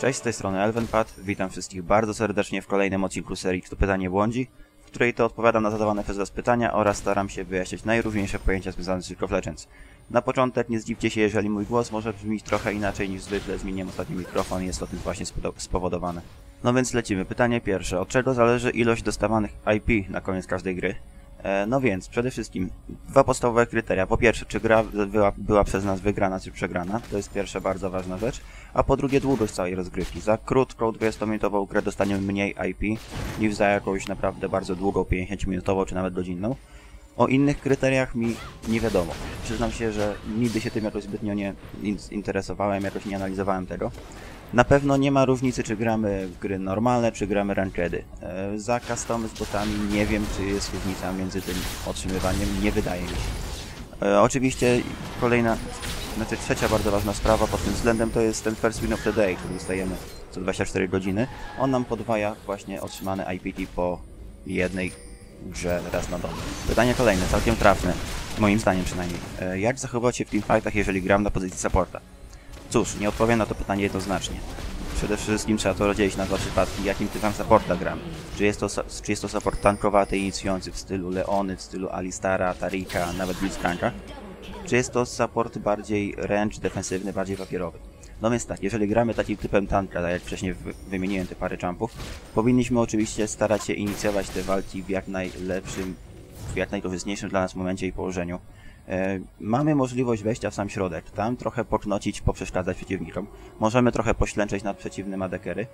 Cześć, z tej strony Elvenpad. Witam wszystkich bardzo serdecznie w kolejnym odcinku serii Kto Pytanie Błądzi, w której to odpowiadam na zadawane przez Was pytania oraz staram się wyjaśnić najróżniejsze pojęcia związane z League of Legends. Na początek nie zdziwcie się, jeżeli mój głos może brzmieć trochę inaczej niż zwykle, zmieniłem ostatni mikrofon i jest to tym właśnie spowodowane. No więc lecimy. Pytanie pierwsze. Od czego zależy ilość dostawanych IP na koniec każdej gry? E, No więc, przede wszystkim dwa podstawowe kryteria. Po pierwsze, czy gra była, była przez nas wygrana, czy przegrana. To jest pierwsza bardzo ważna rzecz. A po drugie, długość całej rozgrywki. Za krótką, 20-minutową grę dostaniemy mniej IP, niż za jakąś naprawdę bardzo długą, 50-minutową, czy nawet godzinną. O innych kryteriach mi nie wiadomo. Przyznam się, że nigdy się tym jakoś zbytnio nie in- interesowałem, jakoś nie analizowałem tego. Na pewno nie ma różnicy, czy gramy w gry normalne, czy gramy rankedy. E, za customy z botami nie wiem, czy jest różnica między tym otrzymywaniem, nie wydaje mi się. E, oczywiście kolejna, znaczy trzecia bardzo ważna sprawa pod tym względem to jest ten first win of the day, który dostajemy co 24 godziny. On nam podwaja właśnie otrzymane IPT po jednej grze raz na dobę. Pytanie kolejne, całkiem trafne, moim zdaniem przynajmniej. E, jak zachowywać się w teamfightach, jeżeli gram na pozycji supporta? Cóż, nie odpowiem na to pytanie jednoznacznie. Przede wszystkim trzeba to rozdzielić na dwa przypadki, jakim typem supporta gram. Czy jest to, czy jest to support tankowaty, inicjujący w stylu Leony, w stylu Alistara, Tarika, nawet Blitzcranka? Czy jest to support bardziej range, defensywny, bardziej papierowy? No więc tak, jeżeli gramy takim typem tanka, tak jak wcześniej wy- wymieniłem te parę jumpów, powinniśmy oczywiście starać się inicjować te walki w jak najlepszym, w jak najkorzystniejszym dla nas momencie i położeniu. E, mamy możliwość wejścia w sam środek, tam trochę poknocić, poprzeszkadzać przeciwnikom. Możemy trochę poślęczeć nad przeciwnym adekery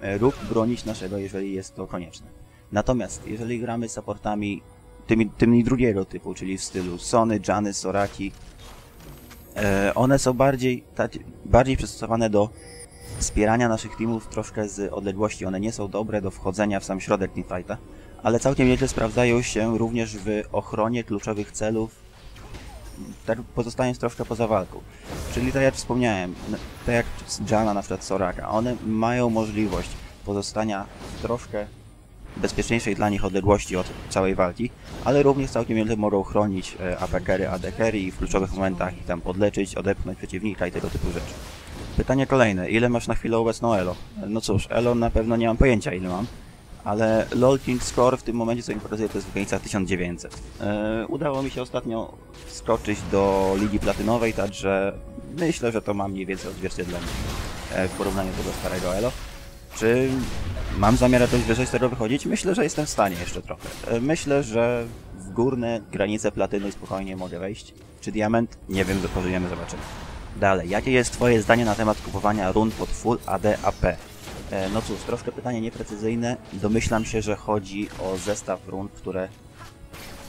e, lub bronić naszego, jeżeli jest to konieczne. Natomiast jeżeli gramy supportami tymi, tymi drugiego typu, czyli w stylu Sony, Jany, Soraki, e, one są bardziej, tak, bardziej przystosowane do wspierania naszych teamów troszkę z odległości. One nie są dobre do wchodzenia w sam środek teamfighta, ale całkiem nieźle sprawdzają się również w ochronie kluczowych celów pozostając troszkę poza walką. Czyli tak jak wspomniałem, tak jak Jana, na przykład Soraka, one mają możliwość pozostania w troszkę bezpieczniejszej dla nich odległości od całej walki, ale również całkiem nieźle mogą chronić e, APKery, ADKery i w kluczowych momentach ich tam podleczyć, odepchnąć przeciwnika i tego typu rzeczy. Pytanie kolejne, ile masz na chwilę obecną Elo? No cóż, Elo na pewno nie mam pojęcia ile mam, ale LoL King Score w tym momencie, co mi to jest w granicach 1900. E, udało mi się ostatnio skoczyć do Ligi Platynowej, także myślę, że to mam mniej więcej odzwierciedlenie e, w porównaniu do tego starego Elo. Czy mam zamiar jakoś wyżej z tego wychodzić? Myślę, że jestem w stanie jeszcze trochę. E, myślę, że w górne granice platyny spokojnie mogę wejść. Czy diament? Nie wiem, pożyjemy, zobaczymy. Dalej, jakie jest Twoje zdanie na temat kupowania run pod Full AD AP? E, No cóż, troszkę pytanie nieprecyzyjne. Domyślam się, że chodzi o zestaw run, które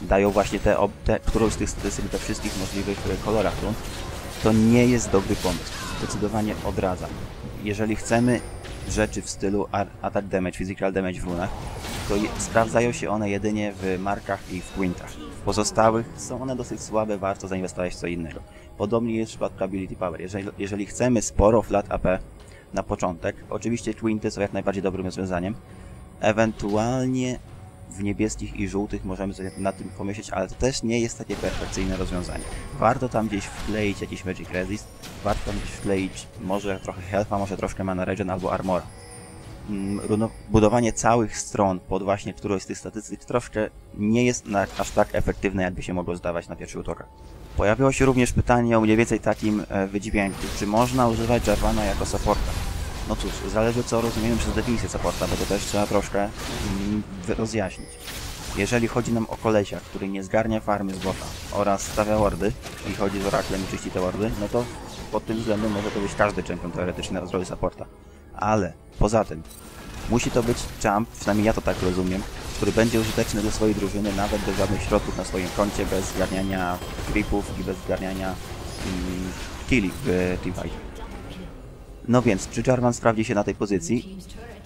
dają właśnie te, te którąś z tych statystyk we wszystkich możliwych e, kolorach run. To nie jest dobry pomysł. Zdecydowanie odradzam. Jeżeli chcemy rzeczy w stylu attack damage, physical damage w runach, to sprawdzają się one jedynie w markach i w quintach. W pozostałych są one dosyć słabe, warto zainwestować w co innego. Podobnie jest w przypadku ability power. Jeżeli, jeżeli chcemy sporo flat AP na początek, oczywiście quinty są jak najbardziej dobrym rozwiązaniem. Ewentualnie w niebieskich i żółtych możemy sobie nad tym pomyśleć, ale to też nie jest takie perfekcyjne rozwiązanie. Warto tam gdzieś wkleić jakiś Magic Resist, warto tam gdzieś wkleić może trochę Health'a, może troszkę Mana Regen albo Armora. Mm, budowanie całych stron pod właśnie którąś z tych statystyk troszkę nie jest aż tak efektywne, jakby się mogło zdawać na pierwszy rzut oka. Pojawiło się również pytanie o mniej więcej takim e, wydźwięku, czy można używać Jarvana jako supporta? No cóż, zależy co rozumiemy przez definicję supporta, bo to też trzeba troszkę mm, rozjaśnić. Jeżeli chodzi nam o kolesia, który nie zgarnia farmy z bota oraz stawia wardy i chodzi z oraklem i czyści te wardy, no to pod tym względem może to być każdy czempion teoretycznie na roli supporta. Ale poza tym, musi to być jump, przynajmniej ja to tak rozumiem, który będzie użyteczny dla swojej drużyny nawet bez żadnych środków na swoim koncie, bez zgarniania creepów i bez zgarniania mm, killi w teamfightie. No więc, czy Jarvan sprawdzi się na tej pozycji?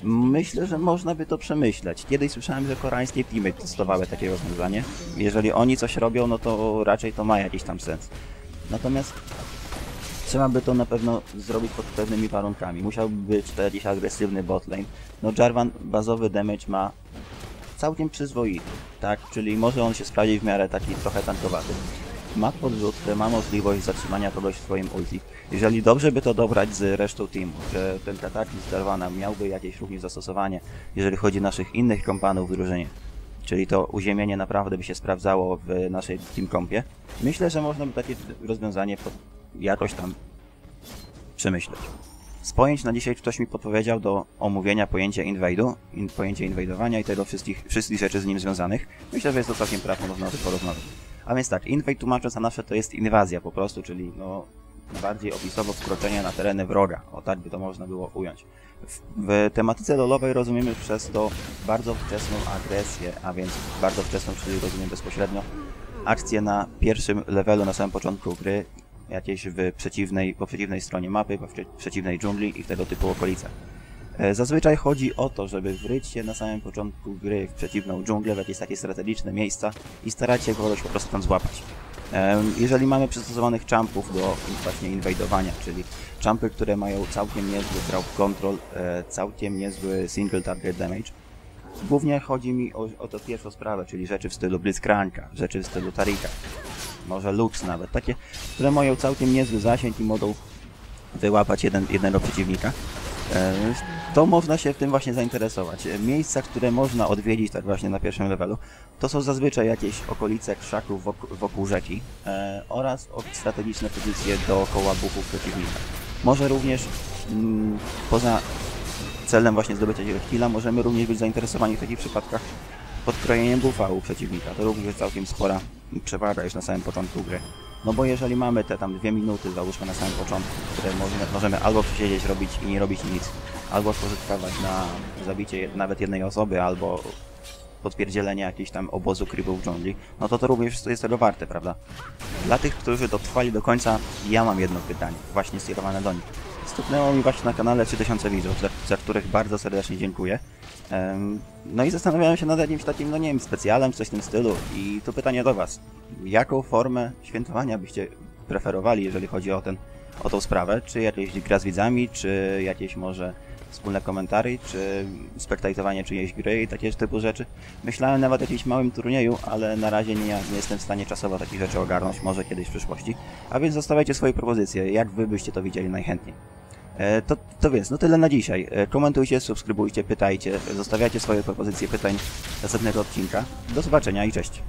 Myślę, że można by to przemyśleć. Kiedyś słyszałem, że koreańskie teamy testowały takie rozwiązanie. Jeżeli oni coś robią, no to raczej to ma jakiś tam sens. Natomiast trzeba by to na pewno zrobić pod pewnymi warunkami. Musiałby być to jakiś agresywny botlane. No Jarvan bazowy damage ma całkiem przyzwoity, tak? Czyli może on się sprawdzić w miarę taki trochę tankowaty. ma podrzutkę, ma możliwość zatrzymania kogoś w swoim ulti. Jeżeli dobrze by to dobrać z resztą teamu, że ten kataklizm Darwana miałby jakieś również zastosowanie, jeżeli chodzi o naszych innych kompanów w drużynie, czyli to uziemienie naprawdę by się sprawdzało w naszej team kompie, myślę, że można by takie rozwiązanie jakoś tam przemyśleć. Z pojęć na dzisiaj ktoś mi podpowiedział do omówienia pojęcia invade'u, in, pojęcia invadowania i tego wszystkich, wszystkich rzeczy z nim związanych. Myślę, że jest to całkiem trafne, można o porozmawiać. A więc tak, invade tłumacząc na nasze to jest inwazja po prostu, czyli no bardziej opisowo wkroczenie na tereny wroga. O tak by to można było ująć. W, w tematyce lolowej rozumiemy przez to bardzo wczesną agresję, a więc bardzo wczesną, czyli rozumiem bezpośrednio akcję na pierwszym levelu, na samym początku gry, jakieś w przeciwnej, po przeciwnej stronie mapy, po prze- przeciwnej dżungli i w tego typu okolice. E, Zazwyczaj chodzi o to, żeby wryć się na samym początku gry w przeciwną dżunglę, w jakieś takie strategiczne miejsca i starać się kogoś po prostu tam złapać. Jeżeli mamy przystosowanych jumpów do właśnie inwajdowania, czyli jumpy, które mają całkiem niezły crowd control, e, całkiem niezły single target damage, głównie chodzi mi o, o tę pierwszą sprawę, czyli rzeczy w stylu Blitzcranka, rzeczy w stylu Tarika, może Lux nawet, takie, które mają całkiem niezły zasięg i mogą wyłapać jeden, jednego przeciwnika. E, To można się w tym właśnie zainteresować. E, Miejsca, które można odwiedzić tak właśnie na pierwszym levelu, to są zazwyczaj jakieś okolice krzaków wokół, wokół rzeki e, oraz strategiczne pozycje dookoła buchów przeciwnika. Może również mm, poza celem właśnie zdobycia killa, możemy również być zainteresowani w takich przypadkach podkrojeniem buffa u przeciwnika. To również jest całkiem spora przewaga już na samym początku gry. No bo jeżeli mamy te tam dwie minuty, załóżmy na samym początku, które możemy, możemy albo przesiedzieć, robić i nie robić nic, albo spożytkować na zabicie nawet jednej osoby, albo potwierdzenie jakiegoś tam obozu creepów w dżungli, no to to również jest tego warte, prawda? Dla tych, którzy dotrwali do końca, ja mam jedno pytanie, właśnie skierowane do nich. Stuknęło mi właśnie na kanale 3000 widzów, za, za których bardzo serdecznie dziękuję. Em, No i zastanawiałem się nad jakimś takim, no nie wiem, specjalem, coś w tym stylu. I to pytanie do Was. Jaką formę świętowania byście preferowali, jeżeli chodzi o ten, o tą sprawę? Czy jakieś gra z widzami, czy jakieś może wspólne komentary, czy spektajtowanie czyjejś gry i takie typu rzeczy? Myślałem nawet o jakimś małym turnieju, ale na razie nie, nie jestem w stanie czasowo takich rzeczy ogarnąć, może kiedyś w przyszłości. A więc zostawiajcie swoje propozycje, jak Wy byście to widzieli najchętniej. E, To, to więc, no tyle na dzisiaj. E, Komentujcie, subskrybujcie, pytajcie, zostawiajcie swoje propozycje pytań następnego odcinka. Do zobaczenia i cześć.